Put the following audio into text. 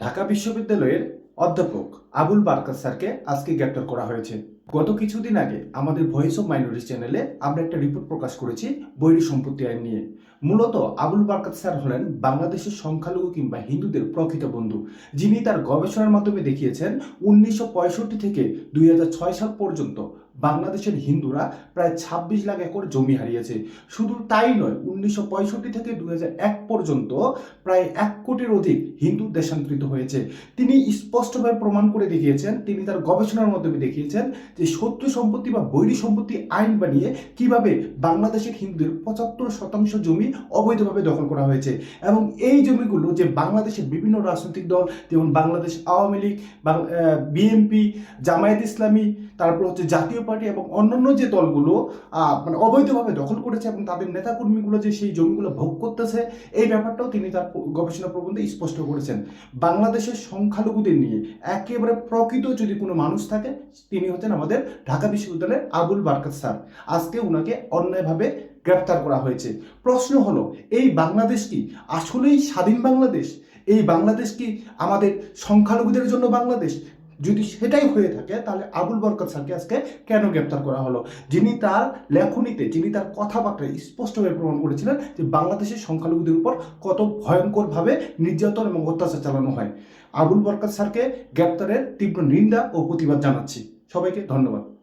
ঢাকা বিশ্ববিদ্যালয়ের অধ্যাপক আবুল বারকাত স্যারকে আজকে গ্রেপ্তার করা হয়েছে। গত কিছুদিন আগে আমাদের ভয়েস অফ মাইনরিটি চ্যানেলে আমরা একটা রিপোর্ট প্রকাশ করেছি বৈরী সম্পত্তি আইন নিয়ে। মূলত আবুল বারকাত স্যার হলেন বাংলাদেশের সংখ্যালঘু কিংবা হিন্দুদের প্রকৃত বন্ধু, যিনি তার গবেষণার মাধ্যমে দেখিয়েছেন উনিশশো পঁয়ষট্টি থেকে দুই হাজার ছয় সাল পর্যন্ত বাংলাদেশের হিন্দুরা প্রায় ছাব্বিশ লাখ একর জমি হারিয়েছে। শুধু তাই নয়, উনিশশো থেকে এক পর্যন্ত প্রায় এক কোটির অধিক হিন্দু দেশান্তরিত হয়েছে। তিনি স্পষ্টভাবে প্রমাণ করে দেখিয়েছেন, তিনি তার গবেষণার মাধ্যমে দেখিয়েছেন যে শত্রু সম্পত্তি বা বৈরী সম্পত্তি আইন বানিয়ে কীভাবে বাংলাদেশের হিন্দুদের পঁচাত্তর শতাংশ জমি অবৈধভাবে দখল করা হয়েছে এবং এই জমিগুলো যে বাংলাদেশের বিভিন্ন রাজনৈতিক দল, যেমন বাংলাদেশ আওয়ামী লীগ বিএনপি, জামায়াত ইসলামী, তারপর হচ্ছে জাতীয় পার্টি এবং অন্যান্য যে দলগুলো মানে অবৈধভাবে দখল করেছে এবং তাদের নেতাকর্মীগুলো যে সেই জমিগুলো ভোগ করতেছে, এই ব্যাপারটাও তিনি তার গবেষণা প্রবন্ধে স্পষ্ট করেছেন। বাংলাদেশের সংখ্যালঘুদের নিয়ে একেবারে প্রকৃত যদি কোনো মানুষ থাকে, তিনি হচ্ছেন আমাদের ঢাকা বিশ্ববিদ্যালয়ের আবুল বারকাত স্যার। আজকে উনাকে অন্যায়ভাবে গ্রেপ্তার করা হয়েছে। প্রশ্ন হলো, এই বাংলাদেশ কি আসলেই স্বাধীন বাংলাদেশ? এই বাংলাদেশ কি আমাদের সংখ্যালঘুদের জন্য বাংলাদেশ? যদি সেটাই হয়ে থাকে, তাহলে আবুল বরকত স্যারকে আজকে কেন গ্রেপ্তার করা হলো? যিনি তার লেখনীতে, যিনি তার কথাবার্তায় স্পষ্টভাবে প্রমাণ করেছিলেন যে বাংলাদেশের সংখ্যালঘুদের উপর কত ভয়ঙ্করভাবে নির্যাতন এবং অত্যাচার চালানো হয়। আবুল বরকত স্যারকে গ্রেপ্তারের তীব্র নিন্দা ও প্রতিবাদ জানাচ্ছি। সবাইকে ধন্যবাদ।